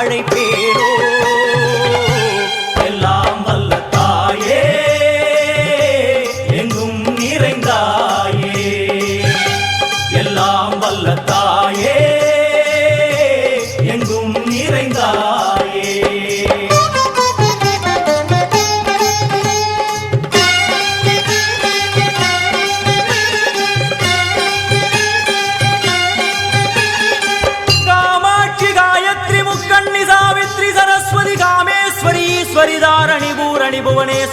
நான்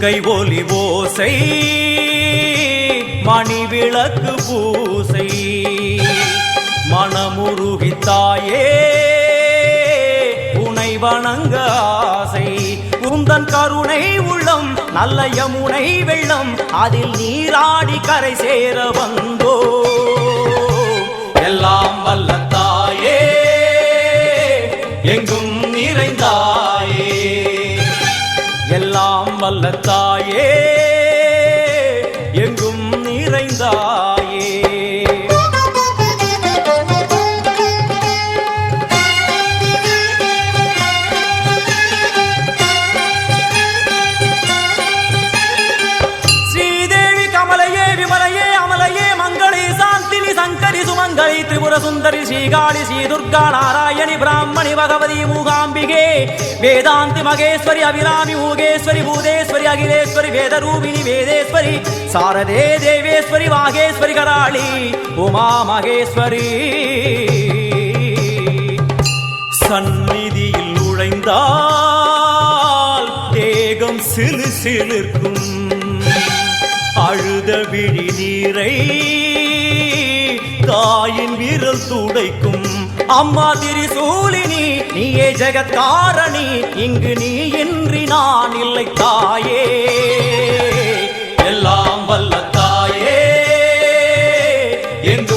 கை ஒலி ஓசை மணி விளக்கு பூசை. மனமுருகித்தாயே உனை வணங்க ஆசை. உந்தன் கருணை உள்ளம் நல்ல யமுனை வெள்ளம் அதில் நீராடி கரை சேர வந்தோ. எல்லாம் வல்லத்தாயே எங்கும் நல்ல தாயே எங்கும் நிறைந்தாயே. சுந்தரி ஸ்ரீகாளி ஸ்ரீ துர்கா நாராயணி பிராமணி பகவதி மூகாம்பிகே. வேதாந்தி மகேஸ்வரி அபிராமி மூகேஸ்வரி பூதேஸ்வரி அகிலேஸ்வரி வேதரூபிணி வேதேஸ்வரி சாரதே தேவேஸ்வரி வாகேஸ்வரி கராளி உமா மகேஸ்வரி. சந்நிதியில் நுழைந்தால் தேகம் சிலு சிலிர்க்கும். அழுத விழி நீரை தாயின் வீரல் சூடைக்கும் அம்மா திரிசூலினி நீயே ஜெகத்காரணி இங்கு நீ இன்றி நான் இல்லை தாயே. எல்லாம் வல்ல தாயே. என்று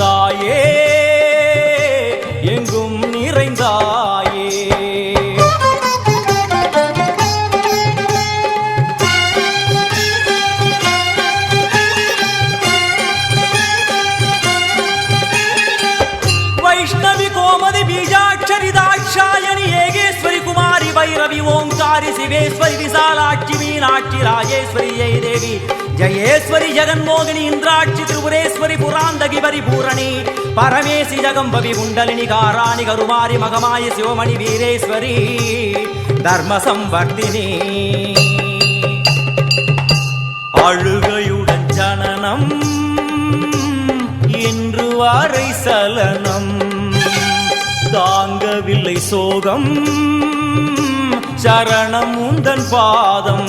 தாயே எங்கும் நிறைந்தாயே. வைஷ்ணவி கோமதி பீஜாட்சரி தாட்சாயணி ஏகேஸ்வரி குமாரி வைரவி ஓங்காரி சிவேஸ்வரி விசாலாட்சி மீனாட்சி ராஜேஸ்வரி ஜெய தேவி ஜயேஸ்வரி ஜெகன்மோகினி இந்திராட்சி திரிபுரேஸ்வரி புராந்தகி பரிபூரணி. பரமேசி ஜகம்பவி குண்டலினி காராணி கருமாரி மகமாயி சிவமணி வீரேஸ்வரி. தர்ம சம்பர்த்தினி அழுகையுடன் ஜனனம் இன்று வாரை சலனம். தாங்கவில்லை சோகம் சரணம் உந்தன் பாதம்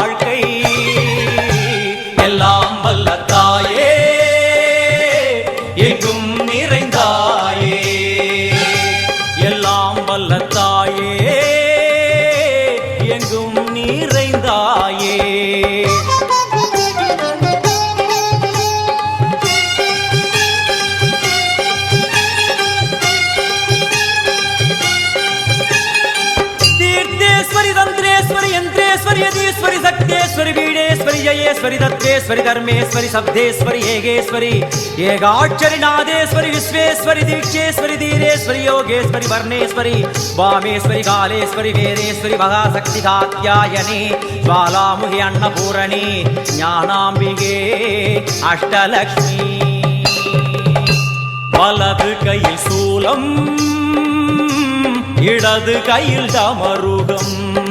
யதீஸ்வரி சக்தேஸ்வரி வீடேஸ்வரி ஜயேஸ்வரி தத்வேஸ்வரி தர்மேஸ்வரி சப்தேஸ்வரி ஏகேஸ்வரி ஏகாட்சரி நாதேஸ்வரி விஸ்வேஸ்வரி தீட்சேஸ்வரி தீரேஸ்வரி யோகேஸ்வரி வர்ணேஸ்வரி வாமேஸ்வரி காலேஸ்வரி வேதேஸ்வரி மகாசக்தி காத்யாயனி பாலாமுகி அன்னபூரணி ஞானாம்பிகே அஷ்டலக்ஷ்மி. வலது கையில் சூலம் இடது கையில் டமருகம்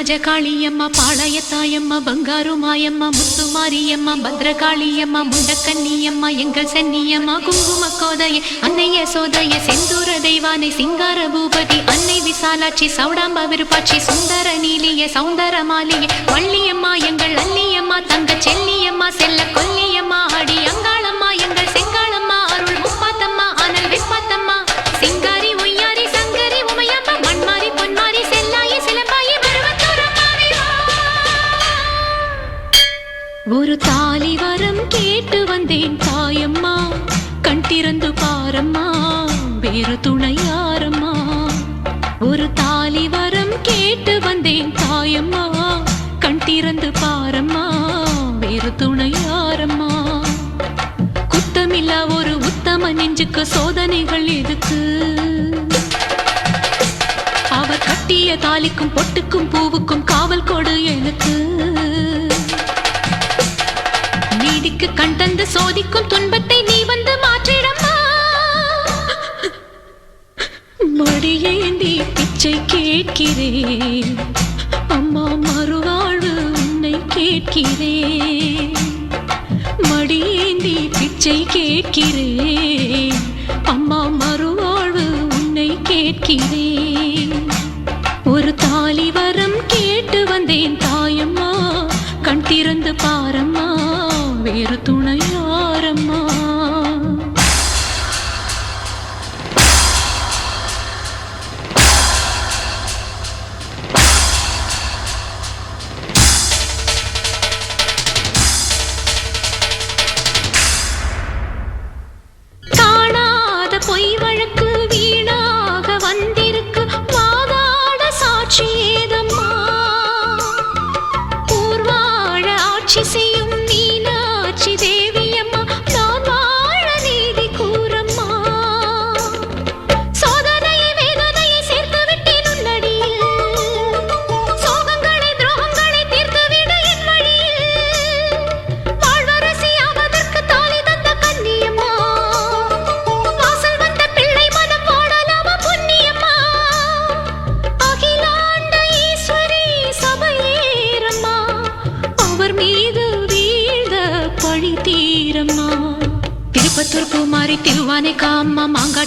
ராஜகாளியம்மா பாளையத்தாயம்மா பங்காரு மாயம்மா முத்துமாரியம்மா பத்ரகாளியம்மா முண்டக்கண்ணியம்மா எங்கள் சன்னியம்மா குங்கும கோதைய அன்னைய சோதைய செந்தூர தெய்வானை சிங்கார பூபதி அன்னை விசாலாட்சி சௌடாம்பா விருப்பாட்சி சுந்தர நீலிய சௌந்தர மாலிய வள்ளியம்மா எங்கள் அல்லியம்மா தங்க செல்லியம்மா செல்ல கொல்லி நெஞ்சுக்கு சோதனைகள் எதுக்கு அவர் கட்டிய தாலிக்கும் பொட்டுக்கும் பூவுக்கும் காவல் கொடு எனக்கு. நீதிக்கு கண் தந்து சோதிக்கும் துன்பத்தை நீ வந்து மாற்றிடம்மா. மடியேந்தி பிச்சை கேட்கிறேன். அம்மா மறுவாழ்வு உன்னை கேட்கிறேன். மடியேந்தி பிச்சை கேட்கிறேன். அம்மா மறுவாழ்வு உன்னை கேட்கிறேன். ஒரு தாலி வரம் கேட்டு வந்தேன் தாயம்மா. கண் திறந்து பாரம்மா வேறு துணை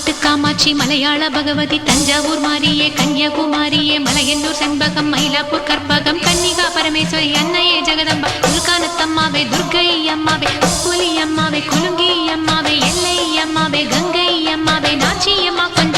காட்டு காமாட்சி மலையாள பகவதி தஞ்சாவூர் மாரியே கன்னியாகுமாரியே மலையன்னூர் செண்பகம் மயிலாப்பூர் கற்பகம் கன்னிகா பரமேஸ்வரி அன்னையே ஜெகதம்பா துல்கானத்தம்மாவே துர்கை அம்மாவே புலி அம்மாவே குலுங்கி அம்மாவே எல்லை அம்மாவே கங்கை அம்மாவே நாச்சி அம்மா கொஞ்சம்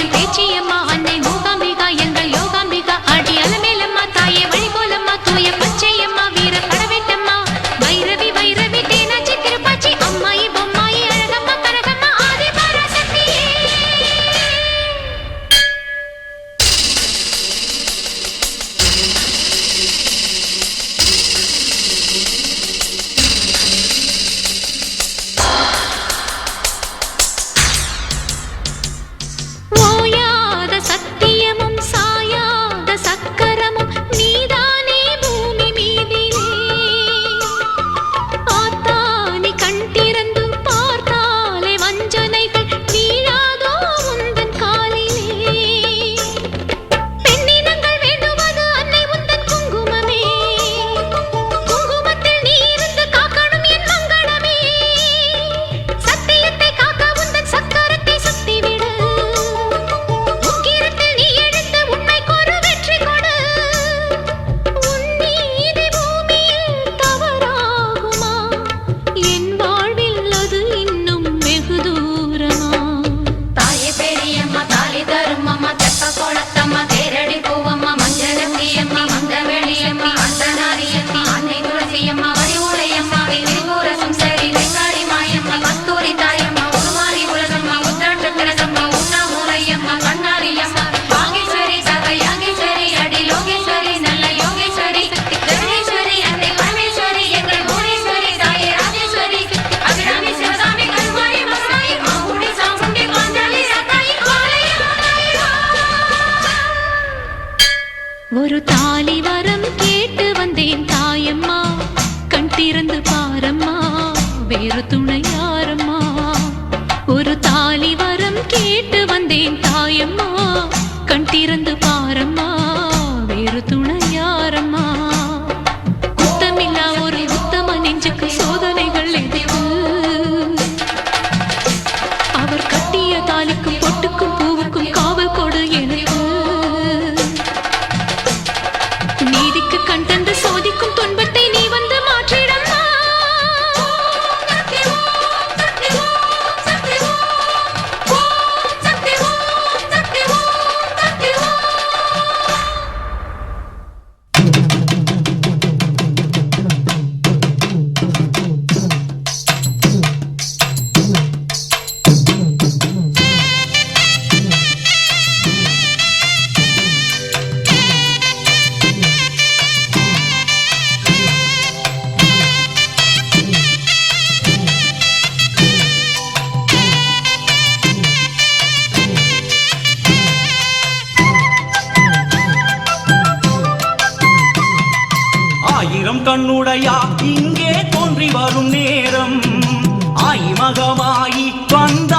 கண்ணுடையா இங்கே தோன்றி வரும் நேரம். ஆய் மகமாயி வந்த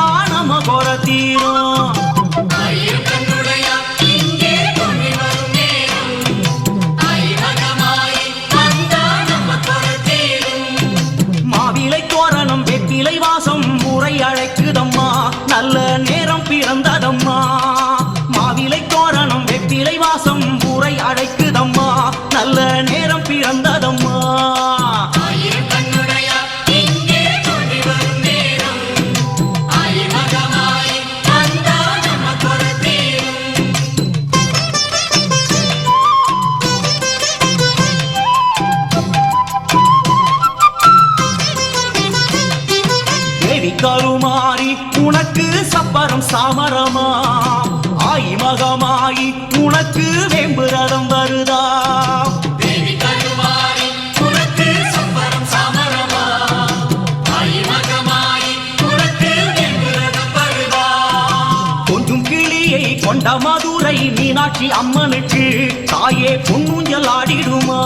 கொண்ட மதுரை மீனாட்சி அம்மனுக்கு தாயே பொன்னுஞ்சல் ஆடிடுமா?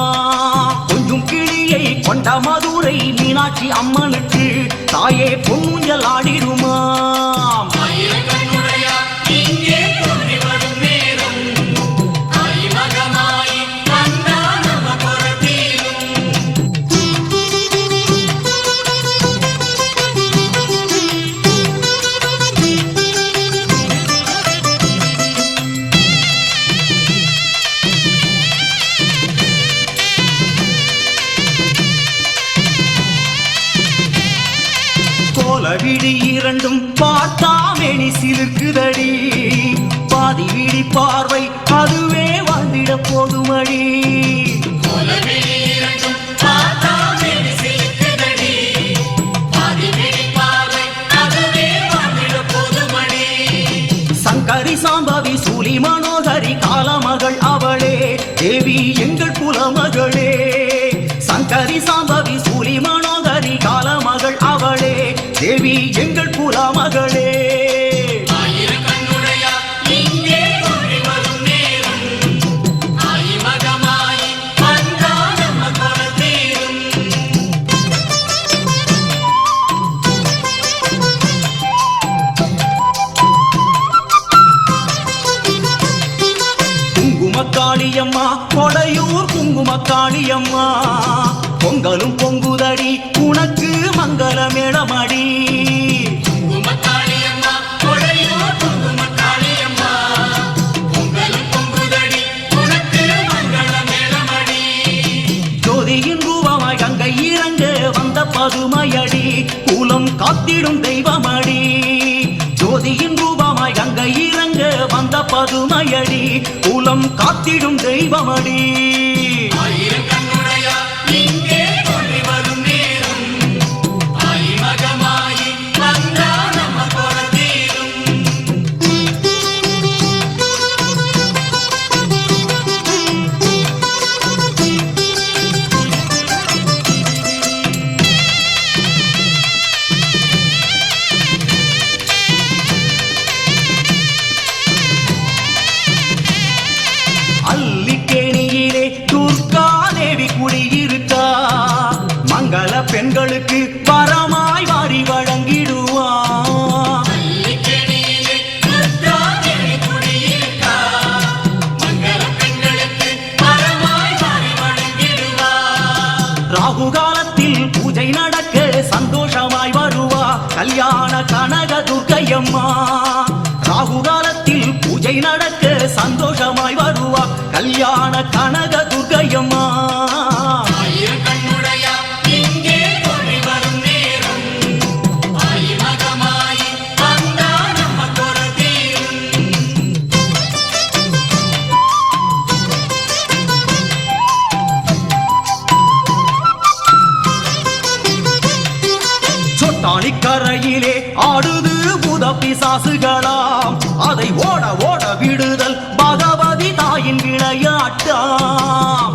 கொஞ்சம் கிளியை கொண்ட மதுரை மீனாட்சி அம்மனுக்கு தாயே பொன்னுஞ்சல் ஆடிடுமா? விழி இரண்டும் பார்த்தாமேனி சிலுக்குதடி. பாதி விழி பார்வை அதுவே வாழ்ந்திட போதுமடி. சங்கரி சாம்பவி சூலி மனோகரி காலமகள் அவளே. தேவி எங்கள் குலமகளே குலமகளே குங்குமக்காளியம்மா கொடையூர் குங்குமக்காளியம்மா பொங்கலும் காத்திடும் தெய்வமடி. ஜோதியின் ரூபமாய் கங்கை இறங்க வந்த பதுமையடி. குலம் காத்திடும் தெய்வமடி. வரமாய் வாரி வழங்கிடுவா. ராகு காலத்தில் பூஜை நடக்க சந்தோஷமாய் வருவா. கல்யாண கனக துர்க்கையம்மா. ராகு காலத்தில் பூஜை நடக்க சந்தோஷமாய் வருவா. கல்யாண கனக சொட்டானிக்கரையிலே ஆடுது புத பிசாசுகளாம். அதை ஓட ஓட விடுதல் பகவதி தாயின் விளையாட்டாம்.